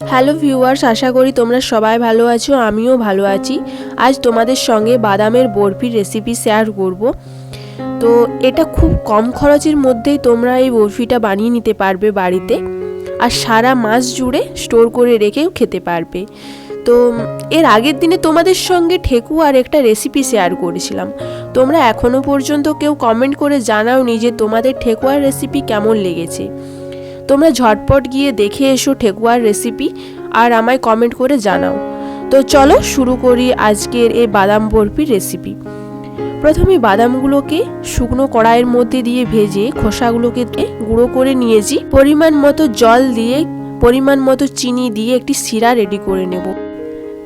Hello viewers আশা করি তোমরা সবাই ভালো আছো, আমিও ভালো আছি। আজ তোমাদের সঙ্গে বাদামের বরফির রেসিপি শেয়ার করব। তো এটা খুব কম খরচের মধ্যেই তোমরা এই বরফিটা বানিয়ে নিতে পারবে বাড়িতে আর সারা মাস জুড়ে স্টোর করে রেখেও খেতে পারবে। তো এর আগের দিনে তোমাদের সঙ্গে ঠেকুয়ার একটা রেসিপি শেয়ার করেছিলাম। তোমরা এখনও পর্যন্ত কেউ কমেন্ট করে জানাওনি যে তোমাদের ঠেকুয়ার রেসিপি কেমন লেগেছে। তোমরা ঝটপট গিয়ে দেখে এসো ঠেকুয়ার রেসিপি আর আমায় কমেন্ট করে জানাও। তো চলো শুরু করি আজকের এই বাদাম বরফির রেসিপি প্রথমে বাদামগুলোকে শুকনো কড়াইয়ের মধ্যে দিয়ে ভেজে খোসাগুলোকে গুঁড়ো করে নিয়েছি। পরিমাণ মতো জল দিয়ে, পরিমাণ মতো চিনি দিয়ে একটি সিরা রেডি করে নেব।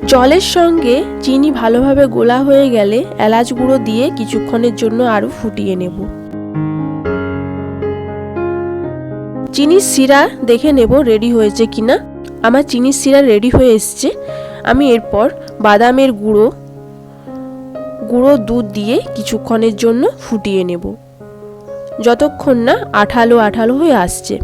জলের সঙ্গে চিনি ভালোভাবে গোলা হয়ে গেলে এলাচ গুঁড়ো দিয়ে কিছুক্ষণের জন্য আরও ফুটিয়ে নেব। চিনির শিরা দেখে নেব রেডি হয়েছে কি না আমার চিনির শিরা রেডি হয়ে এসছে। আমি এরপর বাদামের গুঁড়ো গুঁড়ো দুধ দিয়ে কিছুক্ষণের জন্য ফুটিয়ে নেব। যতক্ষণ না আঠালো আঠালো হয়ে আসছে।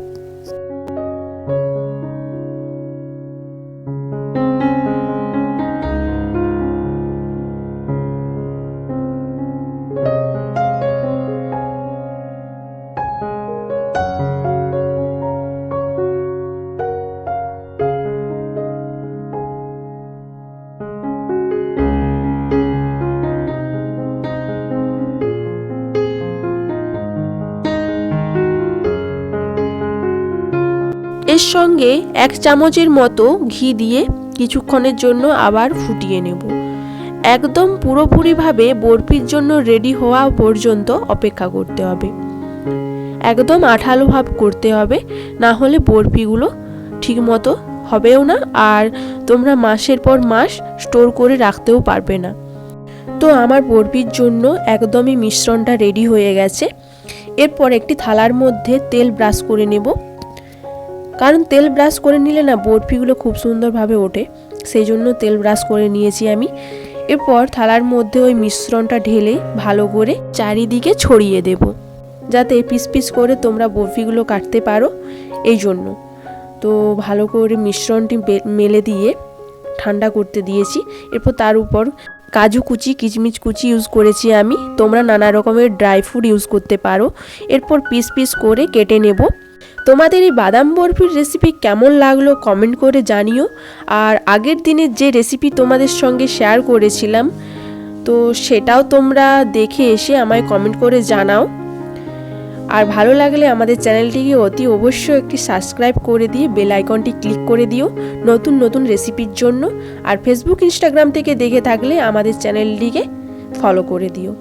এর সঙ্গে এক চামচের মতো ঘি দিয়ে কিছুক্ষণের জন্য আবার ফুটিয়ে নেব। একদম পুরোপুরিভাবে বরফির জন্য রেডি হওয়া পর্যন্ত অপেক্ষা করতে হবে। একদম আঠালো ভাব করতে হবে, না হলে বরফিগুলো ঠিকমতো হবেও না আর তোমরা মাসের পর মাস স্টোর করে রাখতেও পারবে না। তো আমার বরফির জন্য একদমই মিশ্রণটা রেডি হয়ে গেছে। এরপর একটি থালার মধ্যে তেল ব্রাশ করে নেব। কারণ তেল ব্রাশ করে নিলে না বরফিগুলো খুব সুন্দরভাবে ওঠে। সেই জন্য তেল ব্রাশ করে নিয়েছি আমি। এরপর থালার মধ্যে ওই মিশ্রণটা ঢেলে ভালো করে চারিদিকে ছড়িয়ে দেব। যাতে পিস পিস করে তোমরা বরফিগুলো কাটতে পারো এই জন্য। তো ভালো করে মিশ্রণটি মেলে দিয়ে ঠান্ডা করতে দিয়েছি। এরপর তার উপর কাজু কুচি, কিচমিচ কুচি ইউজ করেছি আমি। তোমরা নানা রকমের ড্রাই ফ্রুট ইউজ করতে পারো। এরপর পিস পিস করে কেটে নেব। তোমাদের এই বাদাম বরফির রেসিপি কেমন লাগল কমেন্ট করে জানিও। আর আগের দিনের যে রেসিপি তোমাদের সঙ্গে শেয়ার করেছিলাম, তো সেটাও তোমরা দেখে এসে আমায় কমেন্ট করে জানাও। আর ভালো লাগলে আমাদের চ্যানেলটিকে অতি অবশ্যই একটি সাবস্ক্রাইব করে দিয়ে বেল আইকনটি ক্লিক করে দিও নতুন নতুন রেসিপির জন্য। আর ফেসবুক ইনস্টাগ্রাম থেকে দেখে থাকলে আমাদের চ্যানেলটিকে ফলো করে দিও।